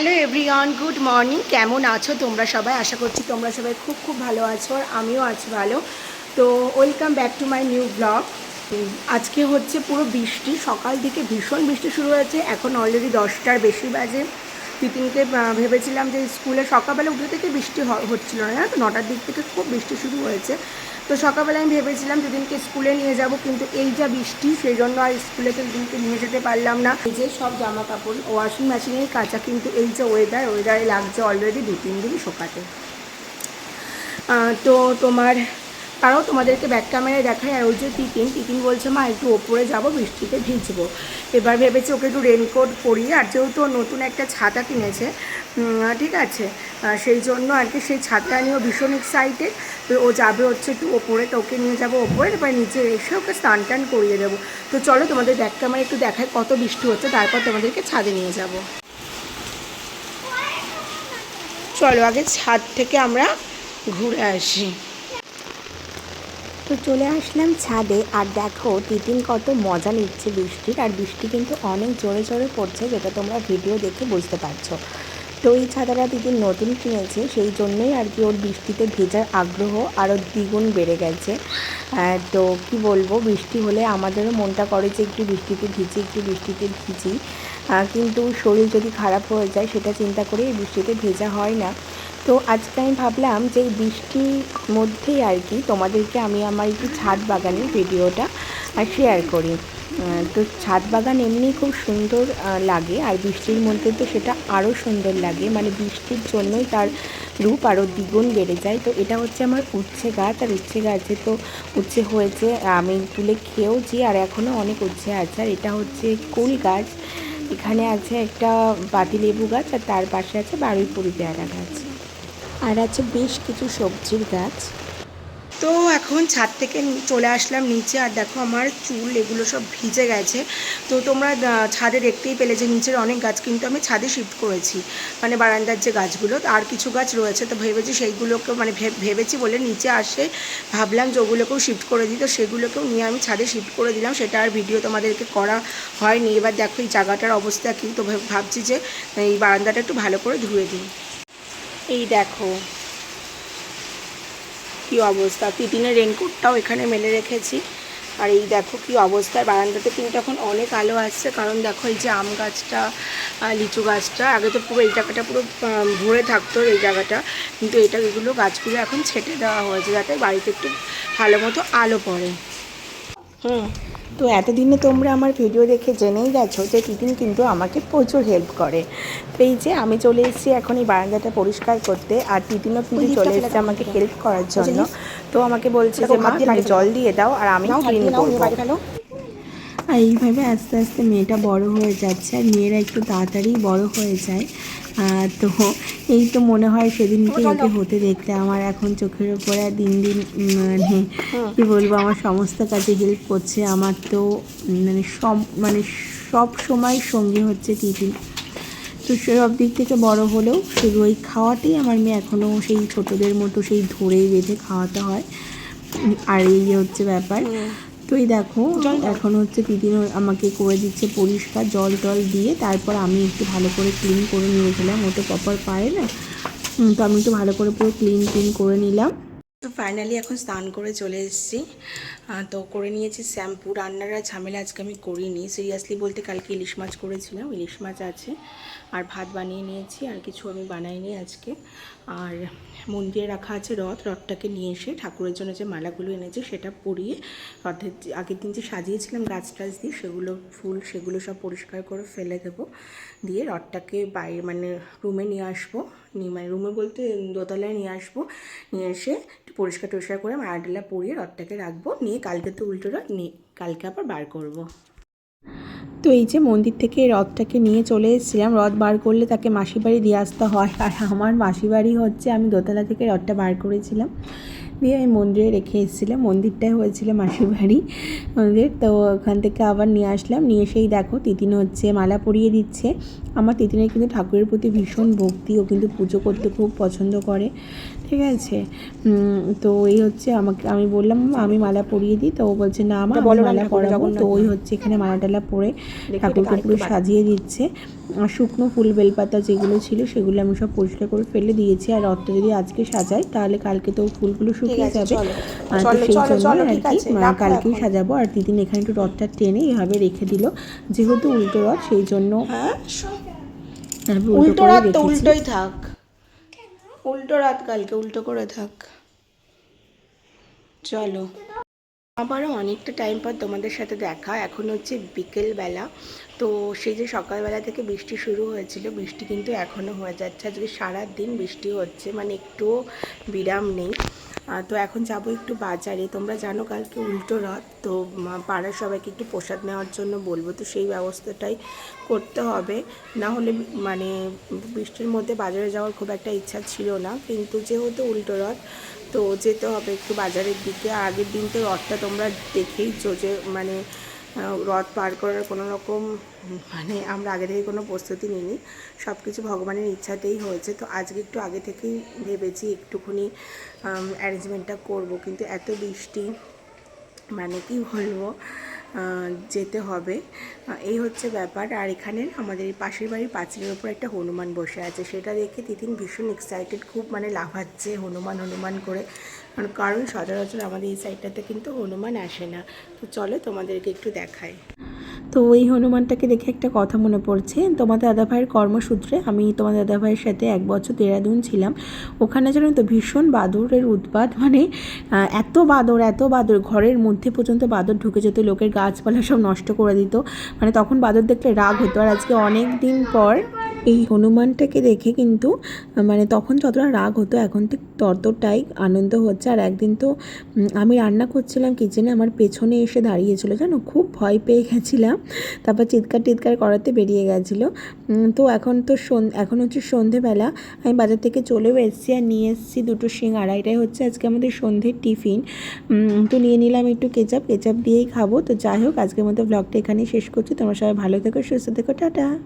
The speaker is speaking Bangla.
হ্যালো এভরিওয়ান গুড মর্নিং কেমন আছো তোমরা সবাই? আশা করছি তোমরা সবাই খুব খুব ভালো আছো আর আমিও আছি ভালো। তো welcome back to my new blog আজকে হচ্ছে পুরো বৃষ্টি, সকাল থেকে ভীষণ বৃষ্টি শুরু হয়েছে। এখন অলরেডি দশটার বেশি বাজে। তিতিনকে ভেবেছিলাম যে স্কুলে সকালবেলা উঠে থেকে বৃষ্টি হচ্ছিল না নটার দিক থেকে খুব বৃষ্টি শুরু হয়েছে। তো সকালবেলা আমি ভেবেছিলাম দুদিনকে স্কুলে নিয়ে যাব, কিন্তু এই যা বৃষ্টি সেই জন্য আর স্কুলে তো দুদিনকে নিয়ে যেতে পারলাম না। এই যে সব জামা কাপড় ওয়াশিং মেশিনেই কাঁচা, কিন্তু এই যে ওয়েদার ওয়েদারে লাগছে অলরেডি দু তিন দিন শোকাতে। তো তোমার তারাও তোমাদেরকে ব্যাক ক্যামেরায় দেখায়, আর ওই যে তিতিন তিতিন বলছে, মা, একটু ওপরে যাব, বৃষ্টিতে ভিজবো। এবার ভেবেছি ওকে একটু রেনকোট পরিয়ে, আর যেহেতু নতুন একটা ছাতা কিনেছে ঠিক আছে সেই জন্য আর কি সেই ছাতা নিয়েও ভীষণ এক্সাইটেড ও যাবে হচ্ছে একটু ওপরে, তো ওকে নিয়ে যাব ওপরে, এবার নিচে এসে ওকে স্নান টান করিয়ে দেবো। তো চলো তোমাদের ব্যাক ক্যামেরা একটু দেখায় কত বৃষ্টি হচ্ছে, তারপর তোমাদেরকে ছাদে নিয়ে যাব। চলো আগে ছাদ থেকে আমরা ঘুরে আসি। তো চলে আসলাম ছাদে। আর দেখো, তিতিন কত মজা নিচ্ছে বৃষ্টির। আর বৃষ্টি কিন্তু অনেক জোরে জোরে পড়ছে, যেটা তোমরা ভিডিও দেখে বুঝতে পারছ। তো এই ছাতাটা তিতিন নতুন কিনেছে, সেই জন্যই আর কি ওর বৃষ্টিতে ভেজার আগ্রহ আরও দ্বিগুণ বেড়ে গেছে। তো কি বলব, বৃষ্টি হলে আমাদেরও মনটা করে যে একটু বৃষ্টিতে ভিজি, একটু বৃষ্টিতে ভিজি। কিন্তু শরীর যদি খারাপ হয়ে যায়, সেটা চিন্তা করে বৃষ্টিতে ভেজা হয় না। তো আজকে আমি ভাবলাম যে এই বৃষ্টির মধ্যেই আর কি তোমাদেরকে আমি আমার একটু ছাদ বাগানের ভিডিওটা শেয়ার করি। তো ছাদ বাগান এমনি খুব সুন্দর লাগে আর বৃষ্টির মধ্যে তো সেটা আরও সুন্দর লাগে। মানে বৃষ্টির জন্যই তার রূপ আরও দ্বিগুণ বেড়ে যায়। তো এটা হচ্ছে আমার উচ্ছে গাছ আর উচ্ছে গাছে তো উচ্ছে হয়েছে, আমি তুলে খেয়েওছি আর এখনও অনেক উচ্ছে আছে। আর এটা হচ্ছে কুল গাছ। এখানে আছে একটা বাতিলেবু গাছ আর তার পাশে আছে বারুইপুরি পেয়ারা গাছ। আর আছে বেশ কিছু সবজির গাছ। তো এখন ছাদ থেকে চলে আসলাম নিচে, আর দেখো আমার চুল এগুলো সব ভিজে গেছে। তো তোমরা ছাদে দেখতেই পেলে যে নিচের অনেক গাছ কিন্তু আমি ছাদে শিফট করেছি। মানে বারান্দার যে গাছগুলো আর কিছু গাছ রয়েছে, তো ভেবেছি সেইগুলোকে মানে ভেবেছি বলে নিচে আসে। ভাবলাম যে ওগুলোকেও শিফট করে দিই, তো সেগুলোকেও নিয়ে আমি ছাদে শিফট করে দিলাম। সেটা আর ভিডিও তোমাদেরকে করা হয়নি। এবার দেখো এই জায়গাটার অবস্থা কী, তো ভাবছি যে এই বারান্দাটা একটু ভালো করে ধুয়ে দিই। এই দেখো। কি অবস্থা? তিতিনের রেনকোটটাও এখানে মেলে রেখেছি। আর এই দেখো কি অবস্থা। বারান্দাতে কিন্তু এখন অনেক আলো আসছে। কারণ দেখো এই যে আম গাছটা লিচু গাছটা, আগে তো পুরো এই জায়গাটা পুরো ভরে থাকতো এই জায়গাটা। কিন্তু এটা এগুলো গাছগুলো এখন ছেটে দেওয়া হয়েছে যাতে বাড়িতে একটু ভালো মতো আলো পড়ে। হুম। তো এতদিনে তোমরা আমার ভিডিও দেখে জেনেই গেছো যে টিফিন কিন্তু আমাকে প্রচুর হেল্প করে। তো এই যে আমি চলে এসেছি এখন এই বারান্দাটা পরিষ্কার করতে আর টিফিনও কিন্তু চলে এসেছে আমাকে হেল্প করার জন্য। তো আমাকে বলছে যে মা জল দিয়ে দাও আর আমি ক্লিন করব। আর এইভাবে আস্তে আস্তে মেয়েটা বড় হয়ে যাচ্ছে আর মেয়েরা একটু তাড়াতাড়ি বড় হয়ে যায়। তো এই তো মনে হয় সেদিনকে ওকে হতে দেখতে আমার এখন চোখের উপরে আর দিন দিন মানে কি বলব আমার সমস্ত কাজে হেল্প করছে। আমার তো মানে সব মানে সব সময় সঙ্গী হচ্ছে টিফিন তো সব দিক থেকে বড় হলেও শুধু ওই খাওয়াতেই আমার মেয়ে এখনও সেই ছোটদের মতো সেই ধরেই বেঁধে খাওয়াতে হয়। আর এই হচ্ছে ব্যাপার। তো এই দেখো এখন হচ্ছে দিদিন আমাকে করে দিচ্ছে পরিষ্কার জল টল দিয়ে তারপর আমি একটু ভালো করে ক্লিন করে নিয়ে গেলাম ও তো প্রপার পারে না। তো আমি একটু ভালো করে পুরো ক্লিন ক্লিন করে নিলাম। তো ফাইনালি এখন স্নান করে চলে এসেছি। তো করে নিয়েছি শ্যাম্পু রান্নার আর ঝামেলা আজকে আমি করিনি। সিরিয়াসলি বলতে কালকে ইলিশ মাছ করেছিলাম ইলিশ মাছ আছে। আর ভাত বানিয়ে নিয়েছি, আর কিছু আমি বানাইনি আজকে। আর মন্দিরে রাখা আছে রথ, রথটাকে নিয়ে এসে ঠাকুরের জন্য যে মালাগুলো এনেছি সেটা পরিয়ে রথের আগের দিন যে সাজিয়েছিলাম গাছ টাছ দিয়ে, সেগুলো ফুল, সেগুলো সব পরিষ্কার করে ফেলে দেবো। দিয়ে রথটাকে বাইরে মানে রুমে নিয়ে আসব। নিয়ে মানে রুমে বলতে দোতলায় নিয়ে আসব। নিয়ে এসে পরিষ্কার টরিষ্কার করে মারাডালা পরিয়ে রথটাকে রাখব। নিয়ে কালকে তো উল্টো রথ, নিয়ে কালকে আবার বার করব। তো এই যে মন্দির থেকে রথটাকে নিয়ে চলে এসেছিলাম, রথ বার করলে তাকে মাসি বাড়ি দিয়ে আসতে হয়। আর আমার মাসি বাড়ি হচ্ছে আমি দোতলা থেকে রথটা বার করেছিলাম। দিয়ে আমি মন্দিরে রেখে এসেছিলাম। মন্দিরটাই হয়েছিল মাসি বাড়ি আমাদের তো ওখান থেকে আবার নিয়ে আসলাম। নিয়ে এসেই দেখো তিতিন হচ্ছে মালা পরিয়ে দিচ্ছে। আমার তিতিনের কিন্তু ঠাকুরের প্রতি ভীষণ ভক্তি। ও কিন্তু পুজো করতে খুব পছন্দ করে। ঠিক আছে? তো এই হচ্ছে আমাকে আমি বললাম আমি মালা পরিয়ে দিই। তো ও বলছে না আমার মালা পরাবো। তো ওই হচ্ছে এখানে মালা টালা পরে ঠাকুরকে পুরো সাজিয়ে দিচ্ছে। আর শুকনো ফুল বেলপাতা যেগুলো ছিল সেগুলো আমি সব পরিষ্কার করে ফেলে দিয়েছি। আর রথটা যদি আজকে সাজাই তাহলে কালকে তো ফুলগুলো যাবে। আর তো সেই জন্য আর কি কালকেই সাজাবো আর দিদিন এখানে একটু রথটা টেনে এইভাবে রেখে দিল। যেহেতু উল্টো রথ সেই জন্য হ্যাঁ? উল্টো তো উল্টোই থাক। উল্টো রাত কালকে উল্টো করে থাক। চলো। আবারও অনেকটা টাইম পর তোমাদের সাথে দেখা। এখন হচ্ছে বিকেলবেলা। তো সেই যে সকালবেলা থেকে বৃষ্টি শুরু হয়েছিল বৃষ্টি কিন্তু এখনও হয়ে যাচ্ছে। আজকে সারা দিন বৃষ্টি হচ্ছে মানে একটুও বিরাম নেই। তো এখন যাব একটু বাজারে। তোমরা জানো কালকে উল্টো রথ, তো পাড়ার সবাইকে একটু প্রসাদ নেওয়ার জন্য বলব। তো সেই ব্যবস্থাটাই করতে হবে। না হলে মানে বৃষ্টির মধ্যে বাজারে যাওয়ার খুব একটা ইচ্ছা ছিল না। কিন্তু যেহেতু উল্টো রথ, তো যেতে হবে একটু বাজারের দিকে। আগের দিন তো রথটা তোমরা দেখেইছো যে মানে রথ পার করার কোনো রকম মানে আমরা আগে থেকে কোনো প্রস্তুতি নিইনি। সব কিছু ভগবানের ইচ্ছাতেই হয়েছে। তো আজকে একটু আগে থেকেই ভেবেছি একটুখানি অ্যারেঞ্জমেন্টটা করব। কিন্তু এত বৃষ্টি মানে কি বলব যেতে হবে। এই হচ্ছে ব্যাপার। আর এখানে আমাদের পাশের বাড়ির পাঁচিলের ওপর একটা হনুমান বসে আছে। সেটা দেখে তিতিন ভীষণ এক্সাইটেড খুব মানে লাফাচ্ছে। হনুমান হনুমান করে কারণ- কারণ সচরাচর আমাদের এই সাইডটাতে কিন্তু হনুমান আসে না। তো চলো তোমাদেরকে একটু দেখাই। তো ওই হনুমানটাকে দেখে একটা কথা মনে পড়ছে। তোমাদের দাদাভাইয়ের কর্মসূত্রে আমি তোমাদের দাদাভাইয়ের সাথে এক বছর দেরাদুন ছিলাম। ওখানে জানো তো ভীষণ বাদরের উৎপাত। মানে এত বাদর এত বাদর ঘরের মধ্যে পর্যন্ত বাদর ঢুকে যেত, লোকের গাছপালা সব নষ্ট করে দিত। মানে তখন বাদর দেখলে রাগ হতো। আর আজকে অনেক দিন পর এই হনুমানটাকে দেখে কিন্তু মানে তখন যতটা রাগ হতো, এখন ঠিক ততটাই আনন্দ হচ্ছে। আর একদিন তো আমি রান্না করছিলাম কিচেনে, আমার পেছনে এসে দাঁড়িয়েছিল, জানো? খুব ভয় পেয়ে গেছিলাম। তারপর চিৎকার টিৎকার করাতে বেরিয়ে গেছিল। তো এখন তো এখন হচ্ছে সন্ধেবেলা। আমি বাজার থেকে চলেও এসেছি আর নিয়ে এসেছি দুটো সিঙ্গারা এটাই হচ্ছে আজকে আমাদের সন্ধ্যের টিফিন। তো নিয়ে নিলাম একটু কেচাপ কেচাপ দিয়েই খাব। তো যাই হোক, আজকের মতো ব্লগটা এখানেই শেষ করছি। তোমরা সবাই ভালো থেকো, সুস্থ থেকো, টাটা!